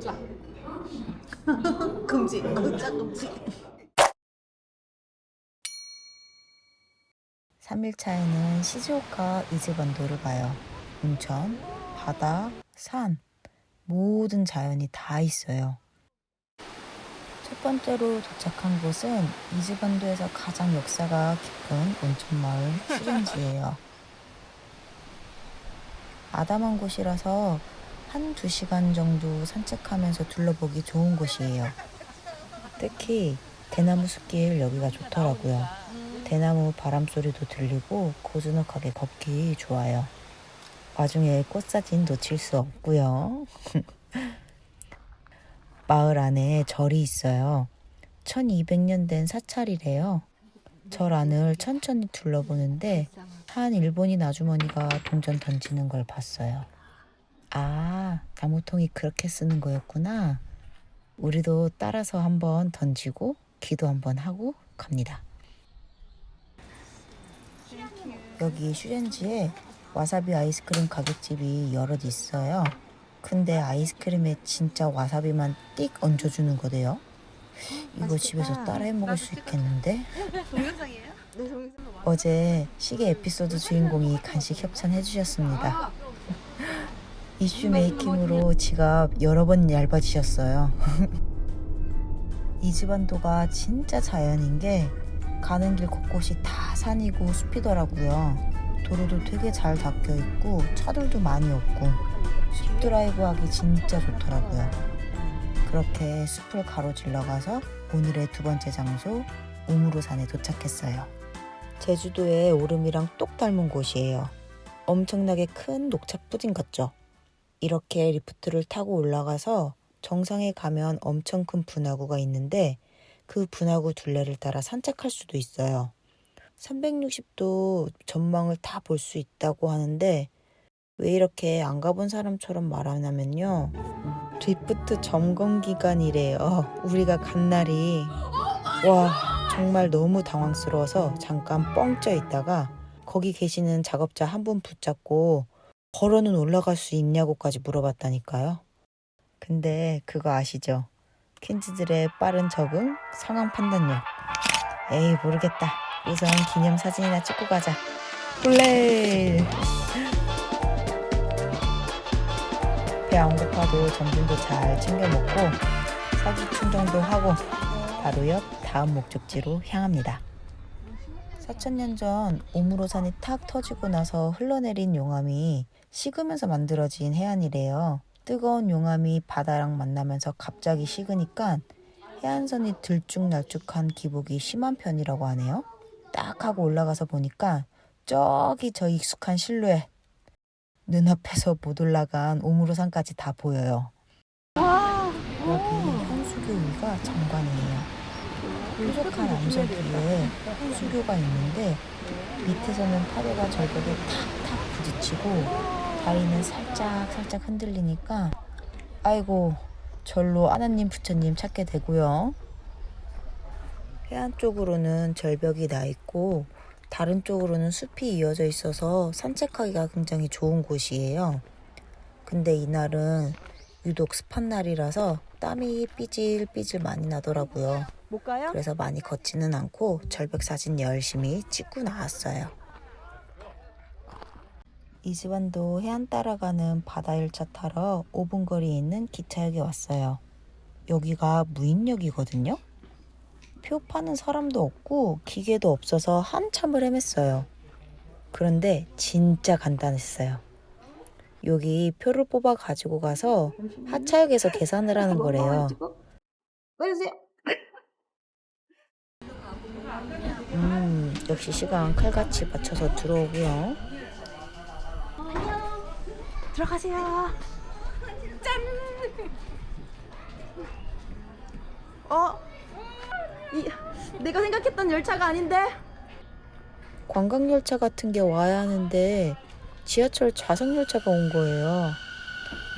짜. 금지. 어짜 금지. 3일차에는 시즈오카 이즈반도를 가요. 온천, 바다, 산, 모든 자연이 다 있어요. 첫 번째로 도착한 곳은 이즈반도에서 가장 역사가 깊은 온천 마을 슈렌지예요. 아담한 곳이라서 한두 시간 정도 산책하면서 둘러보기 좋은 곳이에요. 특히 대나무 숲길 여기가 좋더라고요. 대나무 바람 소리도 들리고 고즈넉하게 걷기 좋아요. 와중에 꽃사진 놓칠 수 없고요. 마을 안에 절이 있어요. 1200년 된 사찰이래요. 절 안을 천천히 둘러보는데 한 일본인 아주머니가 동전 던지는 걸 봤어요. 아, 나무통이 그렇게 쓰는 거였구나. 우리도 따라서 한번 던지고 기도 한번 하고 갑니다. 여기 슈렌지에 와사비 아이스크림 가게집이 여럿 있어요. 근데 아이스크림에 진짜 와사비만 띡 얹어주는 거래요. 이거 집에서 따라 해 먹을 수 있겠는데? 동영상이에요? 네. 어제 시계 에피소드 주인공이 간식 협찬 해 주셨습니다. 이슈 메이킹으로 지갑 여러 번 얇아지셨어요. 이즈반도가 진짜 자연인 게 가는 길 곳곳이 다 산이고 숲이더라고요. 도로도 되게 잘 닦여 있고 차들도 많이 없고 숲 드라이브 하기 진짜 좋더라고요. 그렇게 숲을 가로질러 가서 오늘의 두 번째 장소 우무로산에 도착했어요. 제주도의 오름이랑 똑 닮은 곳이에요. 엄청나게 큰 녹차 푸딩 같죠? 이렇게 리프트를 타고 올라가서 정상에 가면 엄청 큰 분화구가 있는데 그 분화구 둘레를 따라 산책할 수도 있어요. 360도 전망을 다 볼 수 있다고 하는데 왜 이렇게 안 가본 사람처럼 말하냐면요. 리프트 점검 기간이래요. 우리가 간 날이 와 정말 너무 당황스러워서 잠깐 뻥 쪄 있다가 거기 계시는 작업자 한 분 붙잡고 걸어는 올라갈 수 있냐고까지 물어봤다니까요. 근데 그거 아시죠? 퀸즈들의 빠른 적응, 상황 판단력. 에이 모르겠다. 우선 기념 사진이나 찍고 가자. 훌레. 배안 고파도 점심도 잘 챙겨 먹고 사기 충전도 하고 바로 옆 다음 목적지로 향합니다. 4천년 전 오무로산이 탁 터지고 나서 흘러내린 용암이 식으면서 만들어진 해안이래요. 뜨거운 용암이 바다랑 만나면서 갑자기 식으니까 해안선이 들쭉날쭉한 기복이 심한 편이라고 하네요. 딱 하고 올라가서 보니까 저기 저 익숙한 실루엣 눈앞에서 못 올라간 오무로산까지 다 보여요. 여기 현수교 위가 정관이에요. 뾰족한 암석 위에 현수교가 있는데 밑에서는 파도가 절벽에 탁탁 부딪히고 다리는 살짝 살짝 흔들리니까 아이고 절로 하나님 부처님 찾게 되고요. 해안 쪽으로는 절벽이 나 있고 다른 쪽으로는 숲이 이어져 있어서 산책하기가 굉장히 좋은 곳이에요. 근데 이날은 유독 습한 날이라서 땀이 삐질삐질 많이 나더라고요. 못 가요? 그래서 많이 걷지는 않고 절벽 사진 열심히 찍고 나왔어요. 이즈반도 해안 따라가는 바다 열차 타러 5분 거리에 있는 기차역에 왔어요. 여기가 무인역이거든요. 표 파는 사람도 없고 기계도 없어서 한참을 헤맸어요. 그런데 진짜 간단했어요. 여기 표를 뽑아 가지고 가서 하차역에서 계산을 하는 거래요. 꺼주세요. 음, 역시 시간 칼같이 맞춰서 들어오고요. 들어가세요. 짠. 어? 이 내가 생각했던 열차가 아닌데. 관광 열차 같은 게 와야 하는데 지하철 좌석 열차가 온 거예요.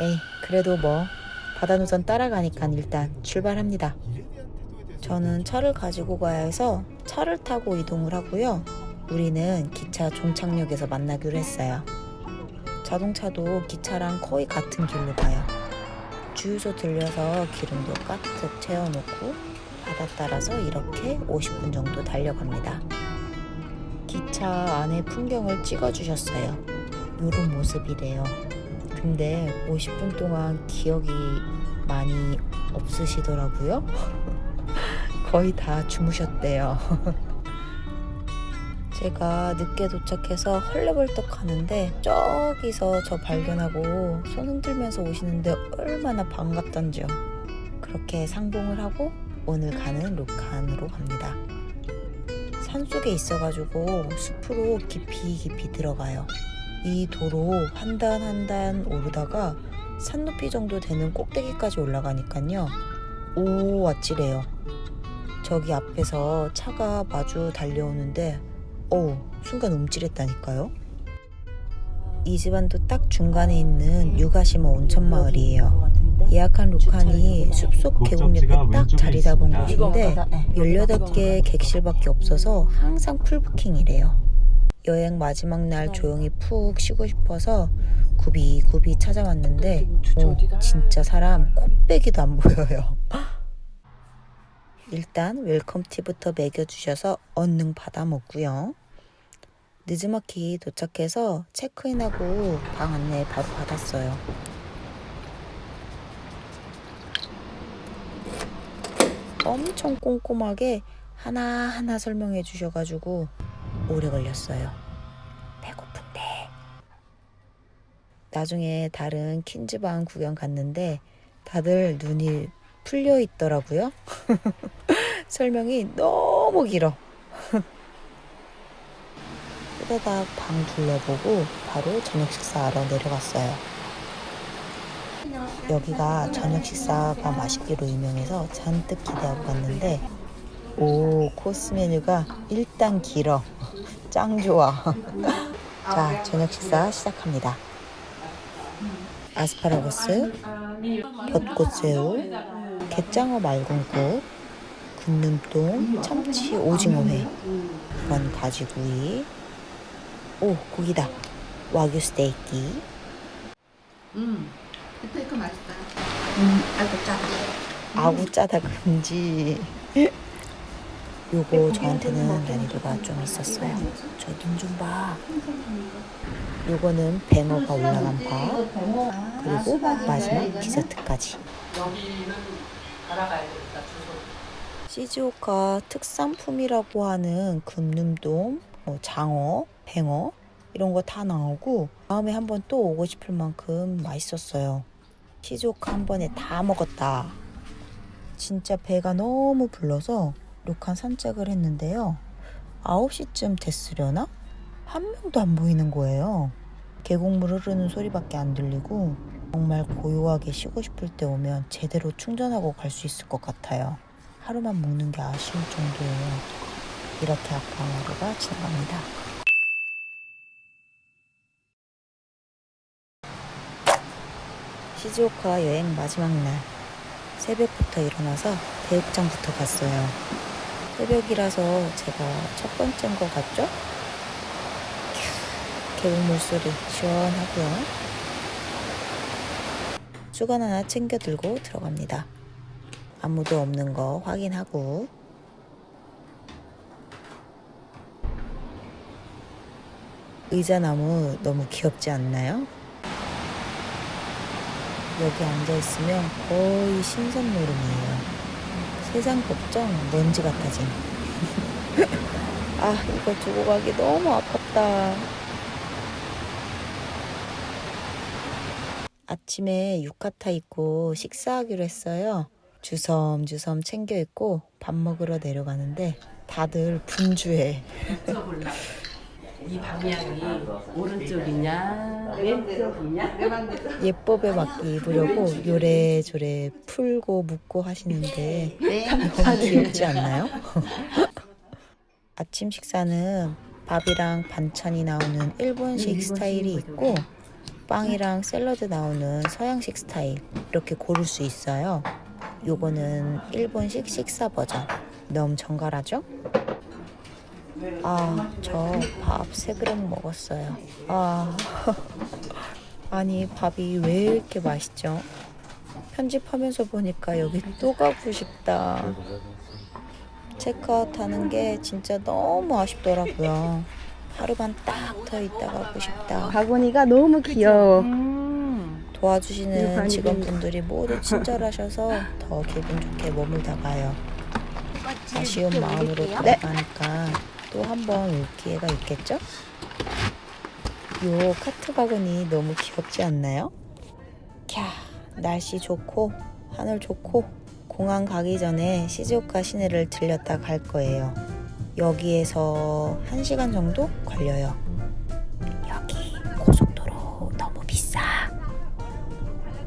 에이, 그래도 뭐 바다 노선 따라가니까 일단 출발합니다. 저는 차를 가지고 가야 해서 차를 타고 이동을 하고요. 우리는 기차 종착역에서 만나기로 했어요. 자동차도 기차랑 거의 같은 길로 가요. 주유소 들려서 기름도 가득 채워놓고 바다 따라서 이렇게 50분 정도 달려갑니다. 기차 안의 풍경을 찍어주셨어요. 요런 모습이래요. 근데 50분 동안 기억이 많이 없으시더라고요. 거의 다 주무셨대요. 제가 늦게 도착해서 헐레벌떡 하는데 저기서 저 발견하고 손 흔들면서 오시는데 얼마나 반갑던지요. 그렇게 상봉을 하고 오늘 가는 로칸으로 갑니다. 산 속에 있어가지고 숲으로 깊이 깊이 들어가요. 이 도로 한 단 한 단 오르다가 산 높이 정도 되는 꼭대기까지 올라가니까요. 오 아찔해요. 저기 앞에서 차가 마주 달려오는데 어우 순간 움찔했다니까요. 이 집안도 딱 중간에 있는 유가시마 온천 마을이에요. 예약한 로칸이 숲속 계곡 옆에 딱 자리 잡은 곳인데 18개 객실밖에 없어서 항상 풀부킹이래요. 여행 마지막 날 조용히 푹 쉬고 싶어서 굽이굽이 찾아왔는데 오, 진짜 사람 코빼기도 안 보여요. 일단 웰컴티부터 먹여주셔서 얼른 받아 먹고요. 늦지막히 도착해서 체크인하고 방 안내 바로 받았어요. 엄청 꼼꼼하게 하나하나 설명해 주셔가지고 오래 걸렸어요. 배고픈데. 나중에 다른 킨즈방 구경 갔는데 다들 눈이 풀려 있더라고요. 설명이 너무 길어. 후다닥 방 둘러보고 바로 저녁 식사하러 내려갔어요. 여기가 저녁 식사가 맛있기로 유명해서 잔뜩 기대하고 갔는데 오 코스 메뉴가 일단 길어 짱 좋아 자 저녁 식사 시작합니다 아스파라거스 벚꽃새우 갯장어 말군국 군눈동 참치 오징어회 건 가지구이 오 고기다 와규 스테이키 음, 스테이크 맛있다. 음, 아이고 짜다. 아구 짜다 금지. 요거 저한테는 난이도가 좀 있었어요. 저 눈 좀 봐. 요거는 뱅어가 올라간 밥 그리고 마지막 디저트까지. 시즈오카 특산품이라고 하는 금눈돔, 뭐 장어, 뱅어 이런 거 다 나오고 다음에 한번 또 오고 싶을 만큼 맛있었어요. 시즈오카 한 번에 다 먹었다. 진짜 배가 너무 불러서 룩한 산책을 했는데요. 9시쯤 됐으려나? 한 명도 안 보이는 거예요. 계곡물 흐르는 소리밖에 안 들리고 정말 고요하게 쉬고 싶을 때 오면 제대로 충전하고 갈 수 있을 것 같아요. 하루만 묵는 게 아쉬울 정도예요. 이렇게 아까운 하루가 지나갑니다. 시즈오카 여행 마지막 날 새벽부터 일어나서 대육장부터 갔어요. 새벽이라서 제가 첫 번째인 것 같죠? 캬, 계곡 물소리 시원하고요. 수건 하나 챙겨 들고 들어갑니다. 아무도 없는 거 확인하고 의자나무 너무 귀엽지 않나요? 여기 앉아 있으면 거의 신선 노름이에요. 세상 걱정 먼지 같아진. 아 이거 두고 가기 너무 아깝다. 아침에 유카타 입고 식사하기로 했어요. 주섬주섬 챙겨 입고 밥 먹으러 내려가는데 다들 분주해. 이 방향이 오른쪽이냐, 왼쪽이냐? 예법에 맞게 입으려고 요래조래 풀고 묶고 하시는데 너무 귀엽지 않나요? 아침 식사는 밥이랑 반찬이 나오는 일본식 스타일이 있고 빵이랑 샐러드 나오는 서양식 스타일 이렇게 고를 수 있어요. 요거는 일본식 식사 버전. 너무 정갈하죠? 아, 저 밥 세 그릇 먹었어요. 아, 아니 밥이 왜 이렇게 맛있죠? 편집하면서 보니까 여기 또 가고 싶다. 체크아웃 하는 게 진짜 너무 아쉽더라고요. 하루만 딱 더 있다 가고 싶다. 바구니가 너무 귀여워. 도와주시는 직원분들이 모두 친절하셔서 더 기분 좋게 머물다 가요. 아쉬운 마음으로 돌아가니까 또 한 번 올 기회가 있겠죠? 요 카트 바구니 너무 귀엽지 않나요? 캬, 날씨 좋고 하늘 좋고 공항 가기 전에 시즈오카 시내를 들렸다 갈 거예요. 여기에서 1시간 정도 걸려요. 여기 고속도로 너무 비싸.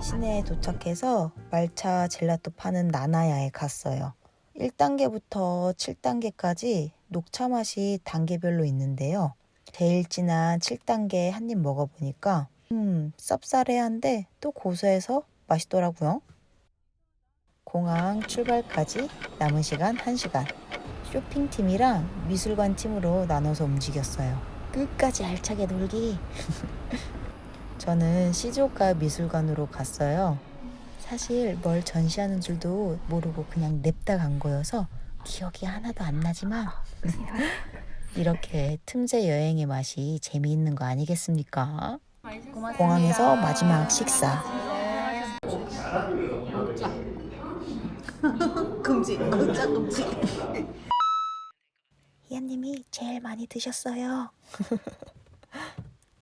시내에 도착해서 말차 젤라또 파는 나나야에 갔어요. 1단계부터 7단계까지 녹차 맛이 단계별로 있는데요. 제일 진한 7단계 한 입 먹어보니까 음, 쌉싸래한데 또 고소해서 맛있더라고요. 공항 출발까지 남은 시간 1시간. 쇼핑팀이랑 미술관 팀으로 나눠서 움직였어요. 끝까지 알차게 놀기. 저는 시조카 미술관으로 갔어요. 사실 뭘 전시하는 줄도 모르고 그냥 냅다 간 거여서 기억이 하나도 안 나지만 이렇게 틈새 여행의 맛이 재미있는 거 아니겠습니까? 공항에서 마지막 식사. 금지, 진짜 금지. 삐아님이 제일 많이 드셨어요.